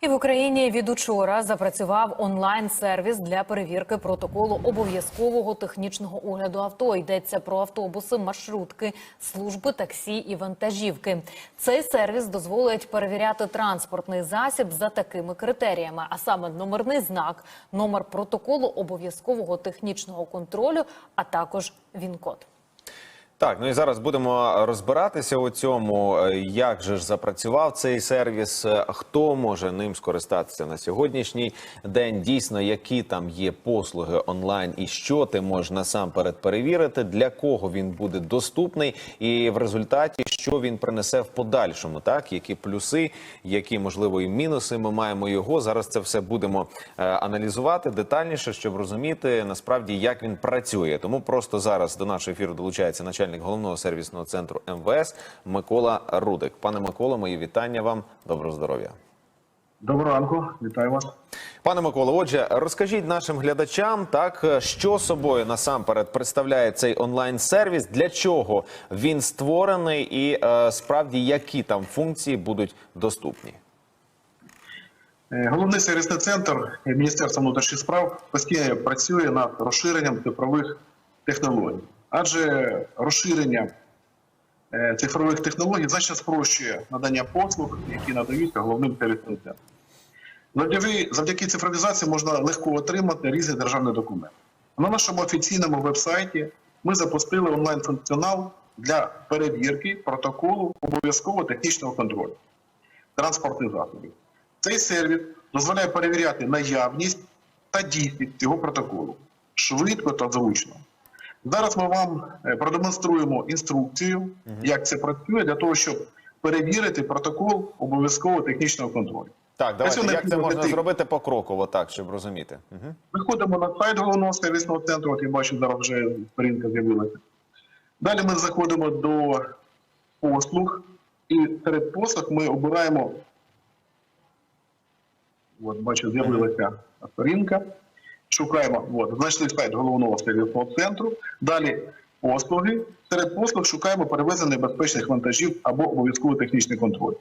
І в Україні від учора запрацював онлайн-сервіс для перевірки протоколу обов'язкового технічного огляду авто. Йдеться про автобуси, маршрутки, служби таксі і вантажівки. Цей сервіс дозволить перевіряти транспортний засіб за такими критеріями, а саме номерний знак, номер протоколу обов'язкового технічного контролю, а також він-код. Так, ну і зараз будемо розбиратися у цьому, е, як же ж запрацював цей сервіс, е, хто може ним скористатися на сьогоднішній день. Дійсно, які там є послуги онлайн, і що ти можеш насамперед перевірити, для кого він буде доступний, і в результаті що він принесе в подальшому, так які плюси, які можливо і мінуси. Ми маємо його зараз. Це все будемо е, аналізувати детальніше, щоб розуміти насправді, як він працює. Тому просто зараз до нашого ефіру долучається начальник головного сервісного центру МВС Микола Рудик. Пане Микола, мої вітання вам. Доброго здоров'я. Доброго ранку, вітаю вас. Пане Миколо, отже, розкажіть нашим глядачам, так що собою насамперед представляє цей онлайн-сервіс, для чого він створений, і е, справді які там функції будуть доступні. Е, Головний сервісний центр Міністерства внутрішніх справ постійно працює над розширенням цифрових технологій, адже розширення е, цифрових технологій значно спрощує надання послуг, які надаються головним центром. Завдяки, цифровізації можна легко отримати різні державні документи. На нашому офіційному веб-сайті ми запустили онлайн-функціонал для перевірки протоколу обов'язкового технічного контролю транспортних засобів. Цей сервіс дозволяє перевіряти наявність та дійсність цього протоколу швидко та зручно. Зараз ми вам е, продемонструємо інструкцію, як це працює, для того, щоб перевірити протокол обов'язкового технічного контролю. Так, давайте як це можна зайти. зробити покроково, так щоб розуміти. Угу. Виходимо на сайт головного сервісного центру. От я бачу, зараз вже сторінка з'явилася. Далі ми заходимо до послуг, і серед послуг ми обираємо. От, бачу, з'явилася сторінка. Шукаємо, от, знайшли сайт головного сервісного центру. Далі послуги. Серед послуг шукаємо перевезення небезпечних вантажів або обов'язковий технічний контроль.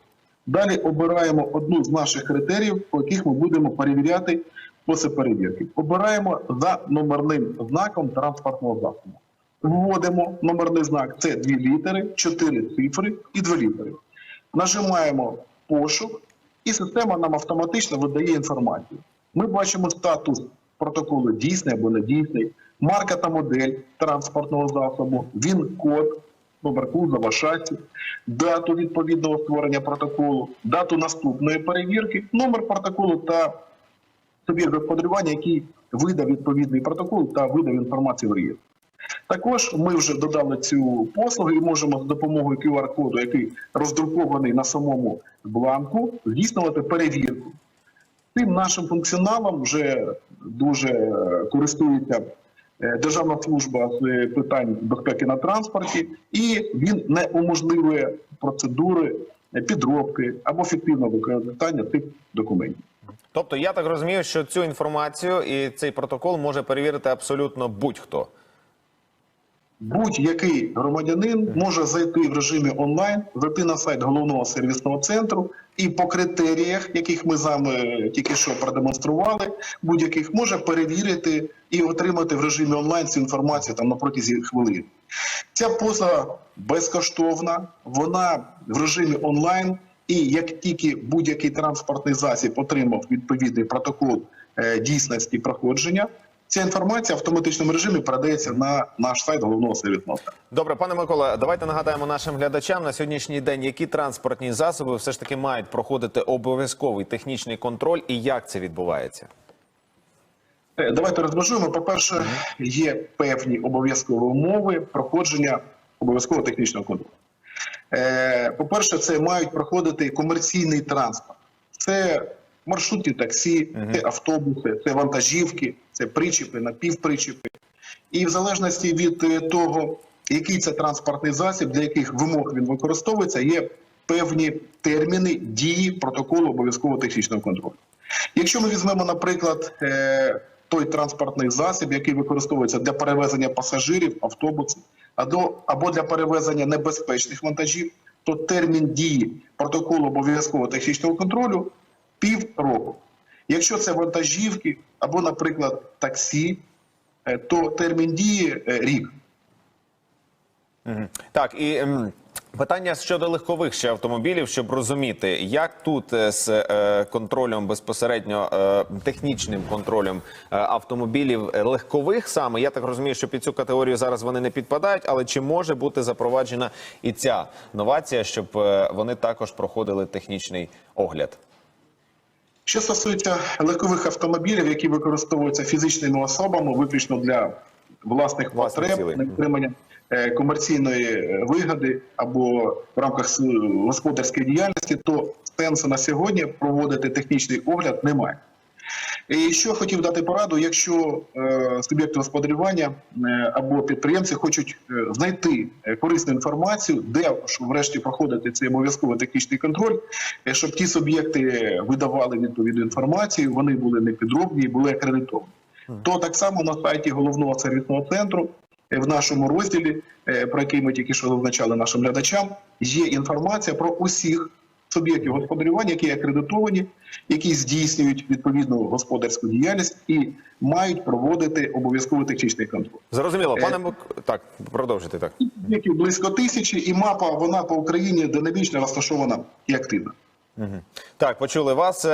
Далі обираємо одну з наших критеріїв, по яких ми будемо перевіряти спосіб перевірки. Обираємо за номерним знаком транспортного засобу. Вводимо номерний знак це дві літери, чотири цифри і дві літери. Нажимаємо пошук, і система нам автоматично видає інформацію. Ми бачимо статус протоколу дійсний або недійсний, марка та модель транспортного засобу, він код, номер кузова, шасі, дату відповідного створення протоколу, дату наступної перевірки, номер протоколу та суб'єкт господарювання, який видав відповідний протокол та видав інформацію в реєстр. Також ми вже додали цю послугу і можемо з допомогою QR-коду, який роздрукований на самому бланку, здійснювати перевірку. Цим нашим функціоналом вже дуже е, користується е, Державна служба з питань безпеки на транспорті, і він не уможливує процедури е, підробки або фіктивного використання цих документів. Тобто, я так розумію, що цю інформацію і цей протокол може перевірити абсолютно будь-хто. Будь-який громадянин може зайти в режимі онлайн, зайти на сайт головного сервісного центру і по критеріях, яких ми з вами тільки що продемонстрували, будь-яких може перевірити і отримати в режимі онлайн цю інформацію там на протязі хвилин. Ця послуга безкоштовна, вона в режимі онлайн. І як тільки будь-який транспортний засіб отримав відповідний протокол е, дійсності проходження, ця інформація в автоматичному режимі передається на наш сайт головного сервісного. Добре, пане Микола, давайте нагадаємо нашим глядачам на сьогоднішній день, які транспортні засоби все ж таки мають проходити обов'язковий технічний контроль, і як це відбувається. Е, Давайте розмежуємо. По-перше, є певні обов'язкові умови проходження обов'язкового технічного контролю. Е, По-перше, це мають проходити комерційний транспорт. Це маршрутні таксі, це автобуси, це вантажівки, це причіпи, напівпричіпи. І в залежності від е, того, який це транспортний засіб, для яких вимог він використовується, є певні терміни дії протоколу обов'язкового технічного контролю. Якщо ми візьмемо, наприклад, е, той транспортний засіб, який використовується для перевезення пасажирів, автобусів, або, або для перевезення небезпечних вантажів, то термін дії протоколу обов'язкового технічного контролю півроку. Якщо це вантажівки або, наприклад, таксі, е, то термін дії е, рік. Так, і ем, питання щодо легкових ще автомобілів, щоб розуміти, як тут е, з контролем безпосередньо технічним контролем автомобілів легкових саме. Я так розумію, що під цю категорію зараз вони не підпадають, але чи може бути запроваджена і ця новація, щоб вони також проходили технічний огляд? Що стосується легкових автомобілів, які використовуються фізичними особами виключно для власних потреб, на підтримання е, комерційної е, вигоди або в рамках господарської діяльності, то сенсу на сьогодні проводити технічний огляд немає. І що хотів дати пораду, якщо е, суб'єкти господарювання е, або підприємці хочуть е, знайти корисну інформацію, де врешті проходити цей обов'язковий технічний контроль, щоб ті суб'єкти видавали відповідну інформацію, вони були не підробні і були акредитовані. То так само на сайті головного сервісного центру в нашому розділі, про який ми тільки що зазначали нашим глядачам, є інформація про усіх суб'єктів господарювання, які акредитовані, які здійснюють відповідну господарську діяльність і мають проводити обов'язковий технічний контроль. Зрозуміло, Е, пане Мик... так, продовжити так. Суб'єктів близько тисячі, і мапа вона по Україні динамічно розташована і активна. Так, почули вас.